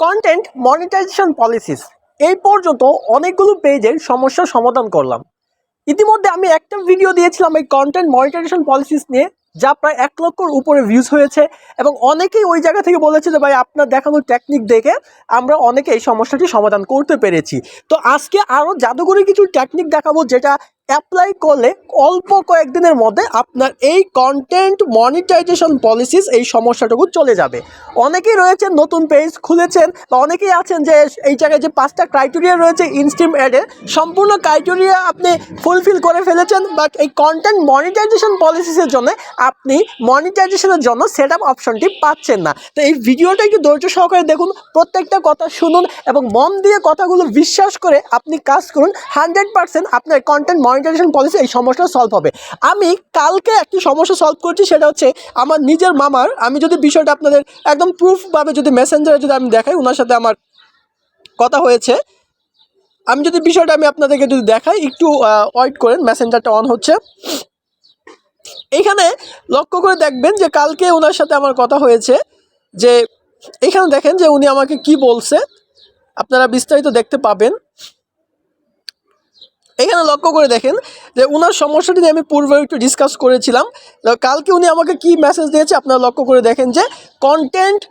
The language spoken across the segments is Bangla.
কন্টেন্ট মনিটাইজেশন পলিসিস এই পর্যন্ত অনেকগুলো পেজের সমস্যার সমাধান করলাম। ইতিমধ্যে আমি একটা ভিডিও দিয়েছিলাম এই কন্টেন্ট মনিটাইজেশন পলিসিস নিয়ে, যা প্রায় এক লক্ষর উপরে ভিউজ হয়েছে এবং অনেকেই ওই জায়গা থেকে বলেছে যে, ভাই, আপনার দেখানো টেকনিক দেখে আমরা অনেকে এই সমস্যাটি সমাধান করতে পেরেছি। তো আজকে আরও জাদুঘরি কিছু টেকনিক দেখাবো, যেটা অ্যাপ্লাই করলে অল্প কয়েকদিনের মধ্যে আপনার এই কন্টেন্ট মনিটাইজেশন পলিসিস এই সমস্যাটুকু চলে যাবে। অনেকেই রয়েছেন, নতুন পেজ খুলেছেন বা অনেকেই আছেন যে এই জায়গায় যে পাঁচটা ক্রাইটেরিয়া রয়েছে ইনস্টিম অ্যাডে সম্পূর্ণ ক্রাইটেরিয়া আপনি ফুলফিল করে ফেলেছেন বাট এই কন্টেন্ট মনিটাইজেশন পলিসিসের জন্য আপনি মনিটাইজেশনের জন্য সেট আপ অপশনটি পাচ্ছেন না। তো এই ভিডিওটা একটু ধৈর্য সহকারে দেখুন, প্রত্যেকটা কথা শুনুন এবং মন দিয়ে কথাগুলো বিশ্বাস করে আপনি কাজ করুন। হান্ড্রেড পার্সেন্ট আপনার কন্টেন্ট মনিটাইজেশন পলিসি এই সমস্যা সলভ হবে। আমি কালকে একটি সমস্যা সলভ করছি, সেটা হচ্ছে আমার নিজের মামার, আমি যদি বিষয়টা আপনাদের একদম প্রুফভাবে যদি মেসেঞ্জারে যদি আমি দেখাই ওনার সাথে আমার কথা হয়েছে, আমি যদি বিষয়টা আমি আপনাদেরকে যদি দেখাই, একটু ওয়েট করেন মেসেঞ্জারটা অন হচ্ছে। এইখানে লক্ষ্য করে দেখবেন যে কালকে ওনার সাথে আমার কথা হয়েছে যে, এখানে দেখেন যে উনি আমাকে কি বলছে। আপনারা বিস্তারিত দেখতে পাবেন। এখানে লক্ষ্য করে দেখেন যে ওনার সমস্যাটি আমি পূর্বে একটু ডিসকাস করেছিলাম। কালকে উনি আমাকে কি মেসেজ দিয়েছে আপনারা লক্ষ্য করে দেখেন যে content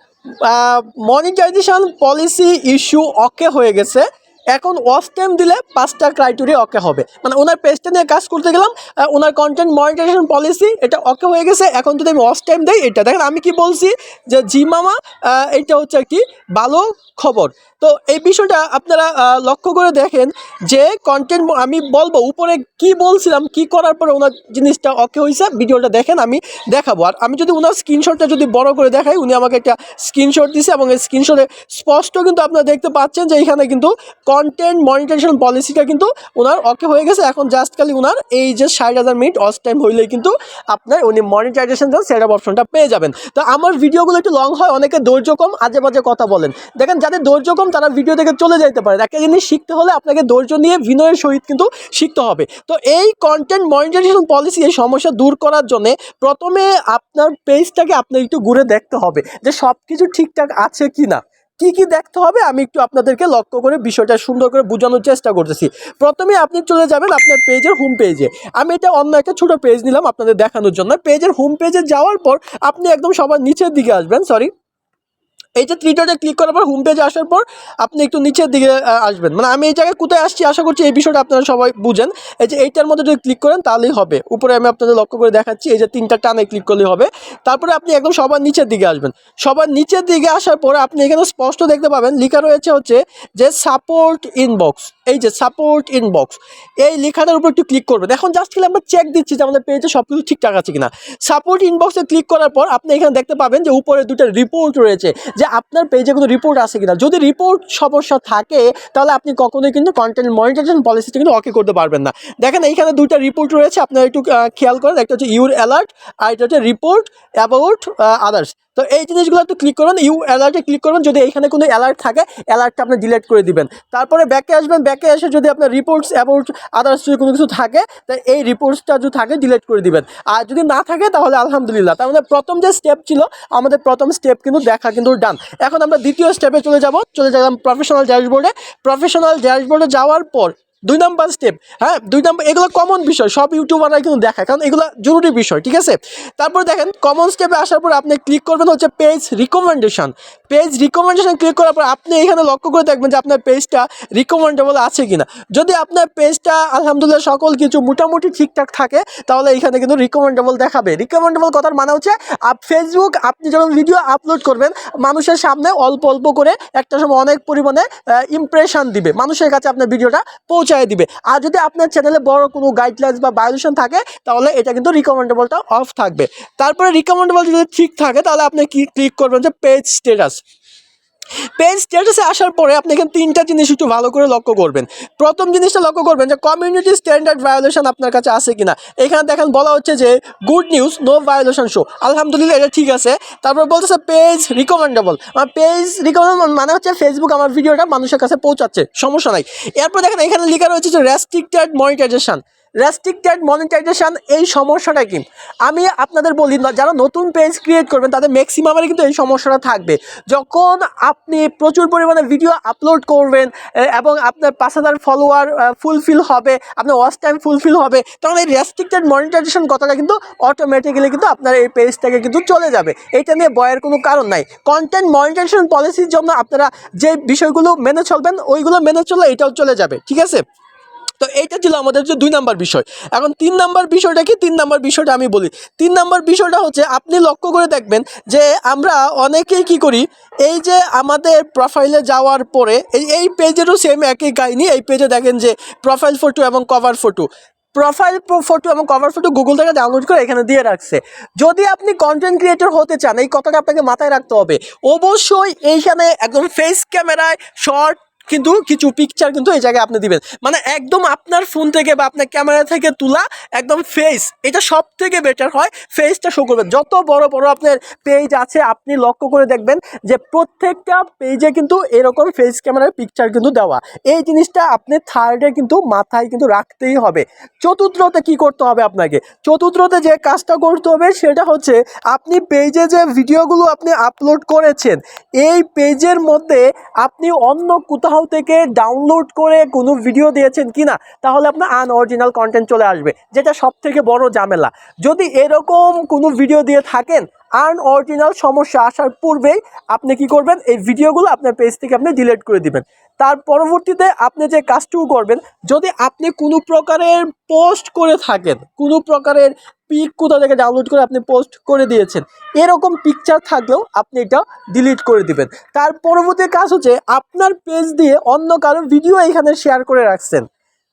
monetization policy issue okay হয়ে গেছে। এখন ওয়াচ টাইম দিলে পাঁচটা ক্রাইটেরিয়া ওকে হবে। মানে ওনার পেজটা নিয়ে কাজ করতে গেলাম ওনার কন্টেন্ট মনিটাইজেশন পলিসি এটা ওকে হয়ে গেছে। এখন যদি আমি ওয়াচ টাইম দিই, এটা দেখেন আমি কি বলছি যে, জি মামা এইটা হচ্ছে একটি ভালো খবর। তো এই বিষয়টা আপনারা লক্ষ্য করে দেখেন যে কন্টেন্ট আমি বলব, উপরে কি বলছিলাম, কি করার পরে ওনার জিনিসটা ওকে হয়েছে, ভিডিওটা দেখেন আমি দেখাবো। আর আমি যদি ওনার স্ক্রিনশটটা যদি বড় করে দেখাই, উনি আমাকে একটা স্ক্রিনশট দিছে এবং এই স্ক্রিনশটে স্পষ্ট কিন্তু আপনারা দেখতে পাচ্ছেন যে এখানে কিন্তু কন্টেন্ট মনিটাইজেশন পলিসিটা কিন্তু ওনার ওকে হয়ে গেছে। এখন জাস্ট খালি ওনার এই যে ষাট হাজার মিনিট অস টাইম হইলেই কিন্তু আপনার উনি মনিটাইজেশন সেট আপ অপশনটা পেয়ে যাবেন। তো আমার ভিডিওগুলো একটু লং হয়, অনেকে ধৈর্য কম আজে বাজে কথা বলেন। দেখেন, যাদের ধৈর্য কম, তারা ভিডিও থেকে চলে যেতে পারে। একটা জিনিস শিখতে হলে আপনাকে ধৈর্য নিয়ে বিনয়ের সহিত কিন্তু শিখতে হবে। তো এই কন্টেন্ট মনিটাইজেশন পলিসি এই সমস্যা দূর করার জন্য প্রথমে আপনার পেজটাকে আপনার একটু ঘুরে দেখতে হবে যে সব কিছু ঠিকঠাক আছে কি না কি কি দেখতে হবে আমি একটু আপনাদেরকে লক্ষ্য করে বিষয়টা সুন্দর করে বোঝানোর চেষ্টা করতেছি। প্রথমে আপনি চলে যাবেন আপনার পেজের হোম পেজে আমি এটা অন্য একটা ছোটো পেজ নিলাম আপনাদের দেখানোর জন্য। পেজের হোম পেজে যাওয়ার পর আপনি একদম সবার নিচের দিকে আসবেন সরি এই যে থ্রিডটে ক্লিক করার পর হোম পেজে আসার পর আপনি একটু নিচের দিকে আসবেন। মানে আমি এই জায়গায় কোথায় আসছি আশা করছি এই বিষয়টা আপনারা সবাই বুঝেন। এই যে এইটার মধ্যে যদি ক্লিক করেন তাহলেই হবে। উপরে আমি আপনাদের লক্ষ্য করে দেখাচ্ছি, এই যে তিনটা টানে ক্লিক করলেই হবে। তারপরে আপনি একদম সবার নিচের দিকে আসবেন। সবার নিচের দিকে আসার পরে আপনি এখানে স্পষ্ট দেখতে পাবেন, লেখা রয়েছে হচ্ছে যে সাপোর্ট ইনবক্স এই যে সাপোর্ট ইনবক্স এই লেখাটার উপর একটু ক্লিক করবেন। এখন জাস্ট খেলে আমরা চেক দিচ্ছি যে আমাদের পেজে সব কিছু ঠিকঠাক আছে কিনা। সাপোর্ট ইনবক্সে ক্লিক করার পর আপনি এখানে দেখতে পাবেন যে উপরে দুটো রিপোর্ট রয়েছে যে আপনার পেজে কোনো রিপোর্ট আছে কিনা। যদি রিপোর্ট সমস্যা থাকে, তাহলে আপনি কখনোই কিন্তু কন্টেন্ট মনিটাইজেশন পলিসিটা কিন্তু অকে করতে পারবেন না। দেখেন, এইখানে দুইটা রিপোর্ট রয়েছে, আপনারা একটু খেয়াল করেন। একটা হচ্ছে ইউর অ্যালার্ট আর এটা হচ্ছে রিপোর্ট অ্যাবাউট আদার্স তো এই জিনিসগুলো একটু ক্লিক করবেন ইউ অ্যালার্টে ক্লিক করবেন যদি এখানে কোনো অ্যালার্ট থাকে অ্যালার্টটা আপনি ডিলিট করে দিবেন। তারপরে ব্যাকে আসবেন ব্যাকে এসে যদি আপনার রিপোর্টস অ্যাবাউট আদার্স যদি কোনো কিছু থাকে তা এই রিপোর্টসটা যদি থাকে ডিলিট করে দিবেন। আর যদি না থাকে, তাহলে আলহামদুলিল্লাহ। তার মানে প্রথম যে স্টেপ ছিল, আমাদের প্রথম স্টেপ কিন্তু দেখা কিন্তু ডান এখন আমরা দ্বিতীয় স্টেপে চলে যাব। চলে গেলাম প্রফেশনাল ড্যাশবোর্ডে প্রফেশনাল ড্যাশবোর্ডে যাওয়ার পর দুই নাম্বার স্টেপ হ্যাঁ দুই নাম্বার, এগুলো কমন বিষয়, সব ইউটিউবাররাই কিন্তু দেখায়, কারণ এগুলো জরুরি বিষয়, ঠিক আছে? তারপর দেখেন কমন স্টেপে আসার পর আপনি ক্লিক করবেন হচ্ছে page recommendation page recommendation click করার পর আপনি এখানে লক্ষ্য করে দেখবেন যে আপনার পেজটা রিকমেন্ডেবল আছে কিনা। যদি আপনার পেজটা আলহামদুলিল্লাহ, সকল কিছু মোটামুটি ঠিকঠাক থাকে, তাহলে এখানে কিন্তু রিকমেন্ডেবল দেখাবে। রিকমেন্ডেবল কথার মানে হচ্ছে ফেসবুক আপনি যখন ভিডিও আপলোড করবেন, মানুষের সামনে অল্প অল্প করে একটা সময় অনেক পরিমাণে ইমপ্রেশন দিবে। মানুষের কাছে আপনার ভিডিওটা পৌঁছায় দিবে। আর যদি আপনার চ্যানেলে বড় কোনো গাইডলাইন্স বা বায়োলেশন থাকে, তাহলে এটা কিন্তু রিকমেন্ডেবলটা অফ থাকবে। তারপরে রিকমেন্ডেবল যদি ঠিক থাকে, তাহলে আপনি কি ক্লিক করবেন যে পেজ স্টেটাস পেজ স্ট্যাটাসে আসার পরে আপনি এখানে তিনটা জিনিস একটু ভালো করে লক্ষ্য করবেন। প্রথম জিনিসটা লক্ষ্য করবেন যে কমিউনিটি স্ট্যান্ডার্ড ভায়োলেশন আপনার কাছে আছে কিনা। এখানে দেখেন বলা হচ্ছে যে good news no violation show আলহামদুলিল্লাহ এটা ঠিক আছে। তারপর বলতেছে পেজ রিকমেন্ডেবল আমার পেজ রিকমেন্ডেবল মানে হচ্ছে ফেসবুক আমার ভিডিওটা মানুষের কাছে পৌঁছাচ্ছে, সমস্যা নাই। এরপর দেখেন এখানে লেখা রয়েছে যে রেস্ট্রিক্টেড মনিটাইজেশন রেস্ট্রিক্টেড মনিটাইজেশন এই সমস্যাটা কি আমি আপনাদের বলি যারা নতুন পেজ ক্রিয়েট করবেন, তাদের ম্যাক্সিমামের কিন্তু এই সমস্যাটা থাকবে। যখন আপনি প্রচুর পরিমাণে ভিডিও আপলোড করবেন এবং আপনার পাঁচ হাজার ফলোয়ার ফুলফিল হবে, আপনার ওয়াচ টাইম ফুলফিল হবে তখন এই রেস্ট্রিক্টেড মনিটাইজেশন কথাটা কিন্তু অটোমেটিক্যালি কিন্তু আপনার এই পেজ থেকে কিন্তু চলে যাবে। এটা নিয়ে বয়ের কোনো কারণ নাই। কন্টেন্ট মনিটাইজেশন পলিসির জন্য আপনারা যে বিষয়গুলো মেনে চলবেন, ওইগুলো মেনে চললে এটাও চলে যাবে, ঠিক আছে? তো এইটা ছিল আমাদের যে দুই নাম্বার বিষয়। এখন তিন নাম্বার বিষয়টা কি? তিন নাম্বার বিষয়টা আমি বলি। তিন নাম্বার বিষয়টা হচ্ছে, আপনি লক্ষ্য করে দেখবেন যে আমরা অনেকেই কি করি, এই যে আমাদের প্রোফাইলে যাওয়ার পরে, এই এই পেজেরও সেম একই কাহিনী। এই পেজে দেখেন যে প্রোফাইল ফটো এবং কভার ফটো প্রোফাইল ফটো এবং কভার ফটো গুগল থেকে ডাউনলোড করে এখানে দিয়ে রাখছে। যদি আপনি কন্টেন্ট ক্রিয়েটর হতে চান, এই কথাটা আপনাকে মাথায় রাখতে হবে। অবশ্যই এইখানে একদম ফেস ক্যামেরায় শর্ট কিন্তু কিছু পিকচার কিন্তু এই জায়গায় আপনি দিবেন। মানে একদম আপনার ফোন থেকে বা আপনার ক্যামেরা থেকে তোলা একদম ফেস এটা সব থেকে বেটার হয় ফেসটা শো করবেন। যত বড় বড় আপনার পেজ আছে, আপনি লক্ষ্য করে দেখবেন যে প্রত্যেকটা পেজে কিন্তু এরকম ফেস ক্যামেরার পিকচার কিন্তু দেওয়া। এই জিনিসটা আপনি থার্ডে কিন্তু মাথায় কিন্তু রাখতেই হবে। চতুর্থতে কি করতে হবে আপনাকে? চতুর্থতে যে কাজটা করতে হবে সেটা হচ্ছে আপনি পেজে যে ভিডিওগুলো আপনি আপলোড করেছেন, এই পেজের মধ্যে আপনি অন্য কোথাও থেকে ডাউনলোড করে কোনো ভিডিও দিয়েছেন কি না তাহলে আপনার আনঅরিজিনাল কন্টেন্ট চলে আসবে, যেটা সব থেকে বড় ঝামেলা। যদি এরকম কোনো ভিডিও দিয়ে থাকেন আনঅরিজিনাল সমস্যা আসার পূর্বেই আপনি কি করবেন, এই ভিডিওগুলো আপনার পেজ থেকে আপনি ডিলিট করে দিবেন। তার পরবর্তীতে আপনি যে কাজটুকু করবেন, যদি আপনি কোনো প্রকারের পোস্ট করে থাকেন, কোনো প্রকারের পিক কোথা থেকে ডাউনলোড করে আপনি পোস্ট করে দিয়েছেন। এরকম পিকচার থাকলেও আপনি এটা ডিলিট করে দিবেন। তার পরবর্তী কাজ হচ্ছে আপনার পেজ দিয়ে অন্য কারও ভিডিও এখানে শেয়ার করে রাখছেন।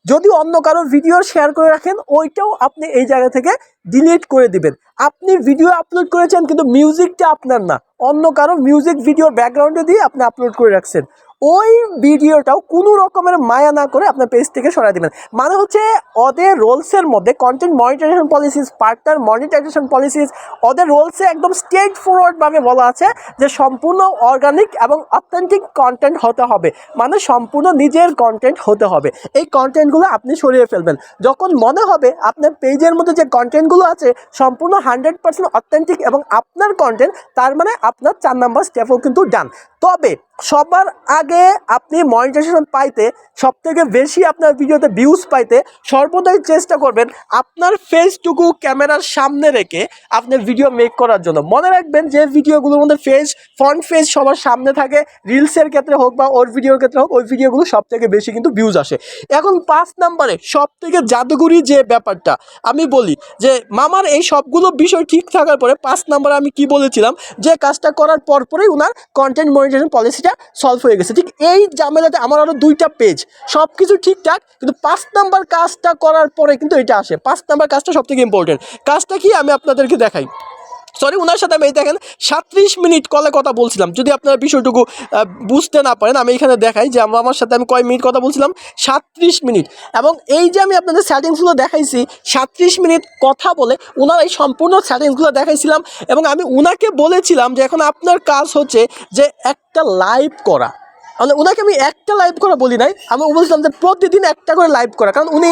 যদি অন্য কারও ভিডিও শেয়ার করে রাখেন, ওইটাও আপনি এই জায়গা থেকে ডিলিট করে দিবেন। আপনি ভিডিও আপলোড করেছেন, কিন্তু মিউজিকটা আপনার না। অন্য কারও মিউজিক ভিডিওর ব্যাকগ্রাউন্ডে দিয়ে আপনি আপলোড করে রাখছেন। ওই ভিডিওটাও কোনো রকমের মায়া না করে আপনার পেজ থেকে সরাই দিবেন। মানে হচ্ছে ওদের রোলসের মধ্যে content monetization policies partner monetization policies ওদের রোলসে একদম স্ট্রেট ফরওয়ার্ডভাবে বলা আছে যে সম্পূর্ণ অর্গানিক এবং অথেন্টিক কন্টেন্ট হতে হবে। মানে সম্পূর্ণ নিজের কন্টেন্ট হতে হবে। এই কন্টেন্টগুলো আপনি সরিয়ে ফেলবেন। যখন মনে হবে আপনার পেজের মধ্যে যে কন্টেন্টগুলো আছে, সম্পূর্ণ হান্ড্রেড পার্সেন্ট অথেন্টিক এবং আপনার কন্টেন্ট তার মানে আপনার চার নাম্বার স্টেপও কিন্তু ডান তবে সবার আগে আপনি মনিটাইজেশন পাইতে সব থেকে বেশি আপনার ভিডিওতে ভিউজ পাইতে সর্বদাই চেষ্টা করবেন আপনার ফেসটুকু ক্যামেরার সামনে রেখে আপনি ভিডিও মেক করার জন্য। মনে রাখবেন যে ভিডিওগুলোর মধ্যে ফেস ফ্রন্ট ফেস সবার সামনে থাকে রিলসের ক্ষেত্রে হোক বা ওর ভিডিওর ক্ষেত্রে হোক, ওই ভিডিওগুলো সব থেকে বেশি কিন্তু ভিউজ আসে। এখন পাঁচ নাম্বারে সব থেকে জাদুগুরি যে ব্যাপারটা, আমি বলি যে মামার এই সবগুলো বিষয় ঠিক থাকার পরে পাঁচ নাম্বারে আমি কি বলেছিলাম? যে কাজটা করার পর পরেই ওনার কন্টেন্ট মনিটাইজেশন পলিসিটা সলভ হয়ে গেছে। ঠিক এই ঝামেলাতে আমার আরও দুইটা পেজ সব কিছু ঠিকঠাক, কিন্তু পাঁচ নাম্বার কাজটা করার পরে কিন্তু এটা আসে। পাঁচ নাম্বার কাজটা সব থেকে ইম্পর্টেন্ট কাজটা কি? আমি আপনাদেরকে দেখাই। সরি ওনার সাথে আমি এই দেখেন, সাত্রিশ মিনিট কলে কথা বলছিলাম। যদি আপনারা বিষয়টুকু বুঝতে না পারেন, আমি এখানে দেখাই যে আমার সাথে আমি কয় মিনিট কথা বলছিলাম? সাত্রিশ মিনিট। এবং এই যে আমি আপনাদের সেটিংসগুলো দেখাইছি, সাত্রিশ মিনিট কথা বলে ওনার এই সম্পূর্ণ সেটিংসগুলো দেখাইছিলাম এবং আমি ওনাকে বলেছিলাম যে এখন আপনার কাজ হচ্ছে যে একটা লাইভ করা। মানে ওনাকে আমি একটা লাইভ করা বলি নাই, আমি বলছিলাম যে প্রতিদিন একটা করে লাইভ করা, কারণ উনি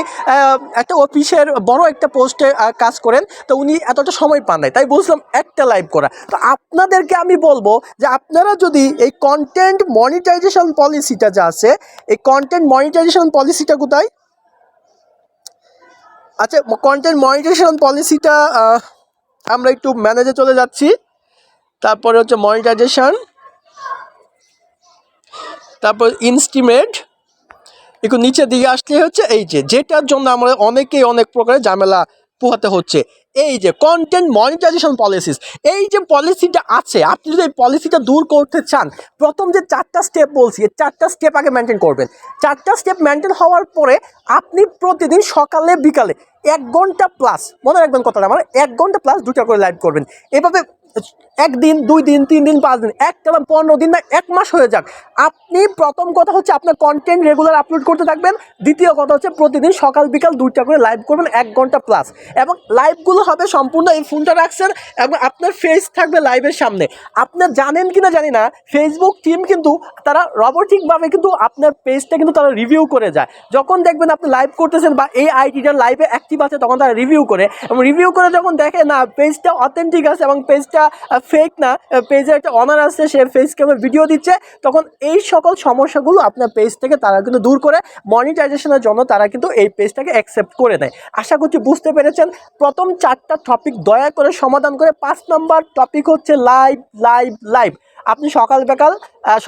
একটা অফিসের বড় একটা পোস্টে কাজ করেন, তো উনি এতটা সময় পান নাই, তাই বলছিলাম একটা লাইভ করা। তো আপনাদেরকে আমি বলব যে আপনারা যদি এই কন্টেন্ট মনিটাইজেশন পলিসিটা যা আছে, এই কন্টেন্ট মনিটাইজেশন পলিসিটা কোথায়? আচ্ছা কন্টেন্ট মনিটাইজেশন পলিসিটা আমরা একটু ম্যানেজে চলে যাচ্ছি, তারপরে হচ্ছে মনিটাইজেশন তারপর ইনস্টিমেট, একটু নিচে দিকে আসলে হচ্ছে এই যে, যেটার জন্য আমরা অনেকেই অনেক প্রকারের ঝামেলা পোহাতে হচ্ছে, এই যে কন্টেন্ট মনিটাইজেশন পলিসিস এই যে পলিসিটা আছে, আপনি যদি এই পলিসিটা দূর করতে চান, প্রথম যে চারটা স্টেপ বলছি, এই চারটা স্টেপ আগে মেনটেন করবেন। চারটা স্টেপ মেনটেন হওয়ার পরে আপনি প্রতিদিন সকালে, বিকালে এক ঘণ্টা প্লাস মনে রাখবেন কথাটা আমার, এক ঘণ্টা প্লাস দুটা করে লাইভ করবেন। এভাবে একদিন, দুই দিন, তিন দিন, পাঁচ দিন, এক টানা পনেরো দিন না, এক মাস হয়ে যাক। আপনি প্রথম কথা হচ্ছে আপনার কন্টেন্ট রেগুলার আপলোড করতে থাকবেন। দ্বিতীয় কথা হচ্ছে প্রতিদিন সকাল বিকাল দুইটা করে লাইভ করবেন, এক ঘণ্টা প্লাস এবং লাইভগুলো হবে সম্পূর্ণ এই ফোনটা রাখছেন এবং আপনার ফেস থাকবে লাইভের সামনে। আপনার জানেন কি না জানি না ফেসবুক টিম কিন্তু তারা রবোটিকভাবে কিন্তু আপনার পেজটা কিন্তু তারা রিভিউ করে যায়। যখন দেখবেন আপনি লাইভ করতেছেন বা এই আইডিটার লাইভে অ্যাক্টিভ আছে, তখন তারা রিভিউ করে। এবং রিভিউ করে যখন দেখে না পেজটা অথেন্টিক আছে এবং পেজটা ফেক না পেজে একটা অনার আসছে, সে ফেস ক্যামের ভিডিও দিচ্ছে। তখন এই সকল সমস্যাগুলো আপনার পেজ থেকে তারা কিন্তু দূর করে মনিটাইজেশনের জন্য তারা কিন্তু এই পেজটাকে অ্যাকসেপ্ট করে নেয়। আশা করছি বুঝতে পেরেছেন। প্রথম চারটা টপিক দয়া করে সমাধান করে, পাঁচ নম্বর টপিক হচ্ছে লাইভ লাইভ লাইভ আপনি সকাল বিকাল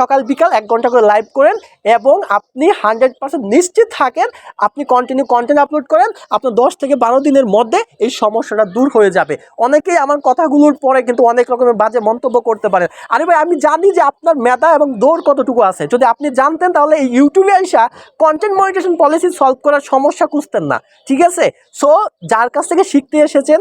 সকাল বিকাল এক ঘণ্টা করে লাইভ করেন এবং আপনি হান্ড্রেড পার্সেন্ট নিশ্চিত থাকেন, আপনি কন্টিনিউ কন্টেন্ট আপলোড করেন, আপনার দশ থেকে বারো দিনের মধ্যে এই সমস্যাটা দূর হয়ে যাবে। অনেকেই আমার কথাগুলোর পরে কিন্তু অনেক রকমের বাজে মন্তব্য করতে পারেন। আরে ভাই, আমি জানি যে আপনার মেধা এবং দৌড় কতটুকু আছে। যদি আপনি জানতেন তাহলে এই ইউটিউবে আইসা কন্টেন্ট মনিটেশন পলিসি সলভ করার সমস্যা খুঁজতেন না। ঠিক আছে? সো যার কাছ থেকে শিখতে এসেছেন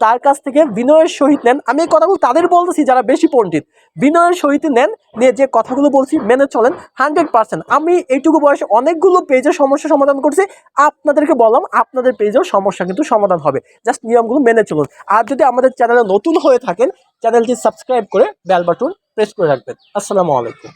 তার কাছ থেকে বিনয়ের সহিত নেন। আমি এই কথাগুলো তাদের বলতেছি, যারা বেশি পণ্ডিত। বিনয়ের সহিত নেন, নিয়ে যে কথাগুলো বলছি, মেনে চলেন হান্ড্রেড পার্সেন্ট। আমি এইটুকু বয়সে অনেকগুলো পেজের সমস্যা সমাধান করছি। আপনাদেরকে বললাম, আপনাদের পেজেও সমস্যা কিন্তু সমাধান হবে। জাস্ট নিয়মগুলো মেনে চলুন। আর যদি আমাদের চ্যানেলে নতুন হয়ে থাকেন, চ্যানেলটি সাবস্ক্রাইব করে বেল বাটন প্রেস করে রাখবেন। আসসালামু আলাইকুম।